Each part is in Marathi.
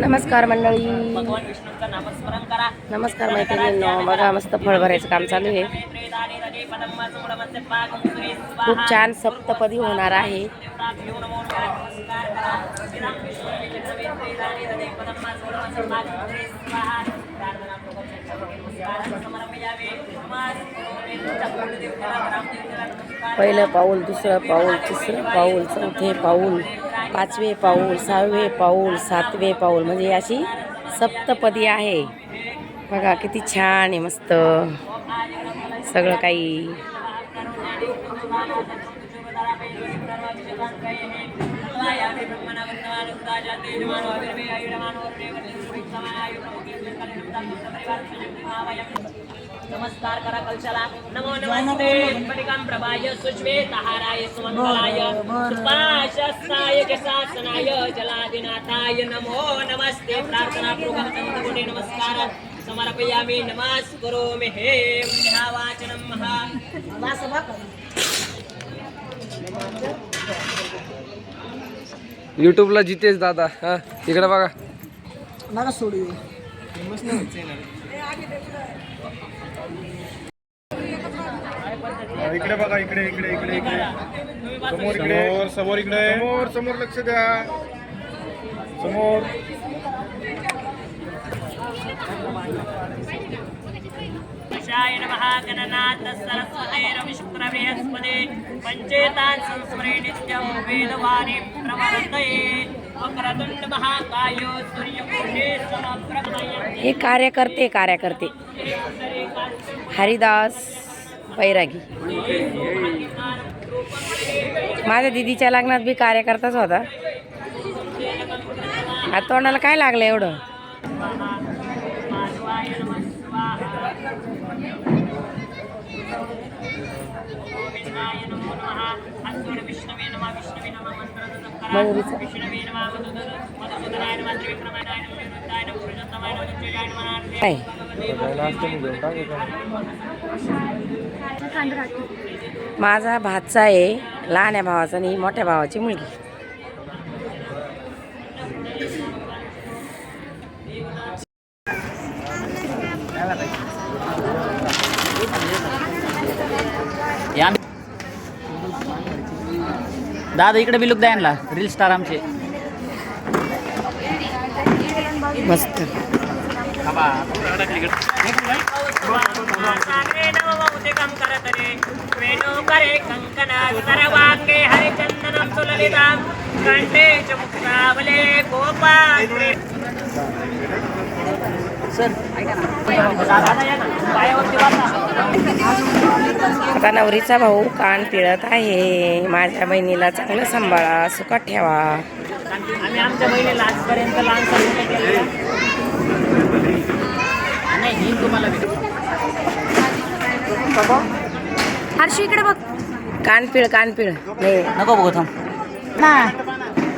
नमस्कार मंडळी. नमस्कार मैत्रिणींनो. बघा मस्त फळ भरायचं काम चालू आहे. खूप छान सप्तपदी होणार आहे. पहिलं पाऊल दुसरं पाऊल तिसरं पाऊल चौथे पाऊल. पाचवे पाऊल सहावे पाऊल सातवे पाऊल म्हणजे अशी सप्तपदी आहे. बघा किती छान आहे मस्त. सगळं काही. नमस्कार करा कलशाला. नमो नमस्ते. पटिकां प्रभाय सुश्वेतहाराय सुमंगलाय सुपाशस्ताय जशासनाय जलादिनाथाय. नमो नमस्ते. प्रार्थना पूर्वक नमस्कार. समर्पयामि नमस्करोमि हे वाचनं महा. युट्यूबला जितेश दादा हा इकडे बघा. इकडे बघा इकडे इकडे इकडे इकडे. समोर इकडे. समोर इकडे. समोर समोर लक्ष द्या. समोर. विशाय नमः गणनाथ सरस्वतेरविशुक्रबृहस्पते पंचेतान् संस्मरे नित्यं वेदवाणी हे कार्यकर्ते कार्यकर्ते. हरिदास बैरागी. माझ्या दिदीच्या लग्नात बी कार्यकर्ताच होता. आता तोंडाला काय लागलं एवढं? माधवाय नमः विष्णवे नमः विष्णवे नमः. మయూరిస माझा भातचा आहे लहान्या भावाचा आणि मोठ्या भावाची मुलगी दादा इकडे बी लुक द्या यांना. रील स्टार आमचे. मस्त. सागरे नवमौतिकं करतरे वेणुकरे कङ्कणा सर्वाङ्गे हरिचन्दनं सुललितां कण्ठे च मुक्तावले गोपाले सर ऐका ना पायावरती वाचा आता नवरीचा भाऊ कान पिळत आहे. माझ्या बहिणीला चांगलं सांभाळा सुखात ठेवा. आम्ही आमच्या बहिणीला आजपर्यंत लहानसा मोठं केलेलं नाही तुम्हाला भेटेल. हर्षी इकडे बघ. कान पिळ कान पिळ. नाही नको बघू थांब.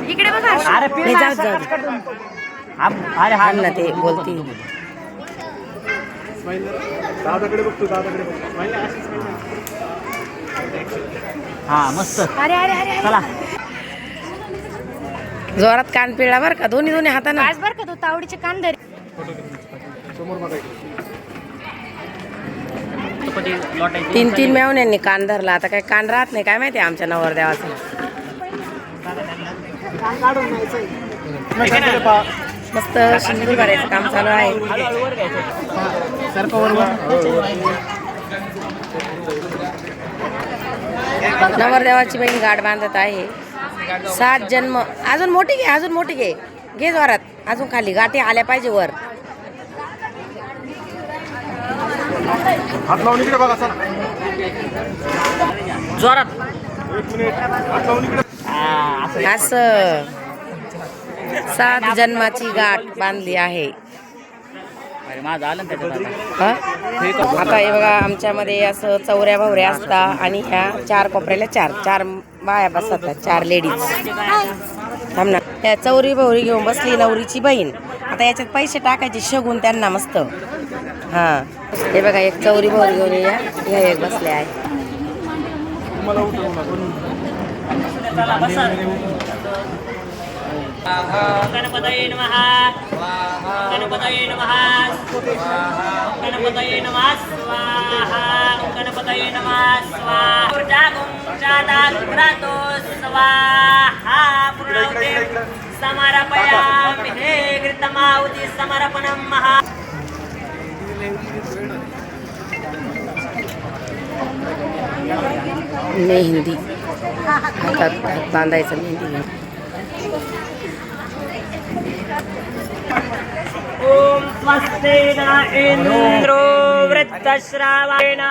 इकडे बघ अरे जाऊ जाऊ अरे हा ना ते बोलती. दादाकडे बघतो दादाकडे बघतो. हा मस्त. अरे अरे अरे. चला. जोरात कान पिळा बरं का? दोन्ही दोन्ही हातानं. आज बर का तू तावडीचे कान धर. समोर तीन तीन मेवण्यांनी कान धरला. आता काय कान राहत नाही काय माहिती आमच्या नवरदेवाचं? मस्त सिंदूर भरायचं काम चालू आहे. नवरदेवाची बहीण गाठ बांधत आहे. सात जन्म अजून मोठी घे अजून मोठी घे. घे जोरात. अजून खाली. गाठी आल्या पाहिजे वर. हात लावून इकडे बघा जोरात. असं. सात जन्माची गाठ बांधली आहे. आता. हा? आता हे बघा आमच्यामध्ये असं चौऱ्या भावऱ्या असतात आणि ह्या चार कोपऱ्याला चार चार बाया बसतात चार लेडीज थांब ना. त्या चौरी भवरी घेऊन बसली नवरीची बहीण. आता याच्यात पैसे टाकायचे शगून त्यांना मस्त. हा. हे बघा एक चौरी भवरी घेऊन या. ह्या एक बसल्या आहे मला उठवू नका चला बसा गणपतये नमः गणपतये नमः गणपतये नमः स्वाहा गणपतये नमः स्वाहा ऊर्जागुं जाताग्रातो स्वाहा पूर्णाहुते समर्पयामि हे घृतमाहुति समर्पणं महा मेहंदी हातात हात बांधायचं मेहंदी घेऊन ॐ स्वस्ति न इन्द्रो वृत्तश्रावेण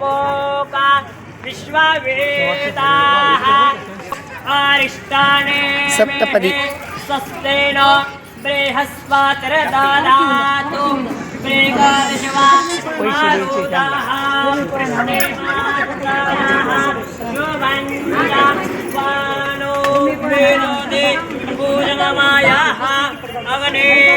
पोका विश्ववेदाः आरिष्टाने सप्तपदी. स्वस्तेन बृहस्पतिर्ददातु बृहदशवा জানে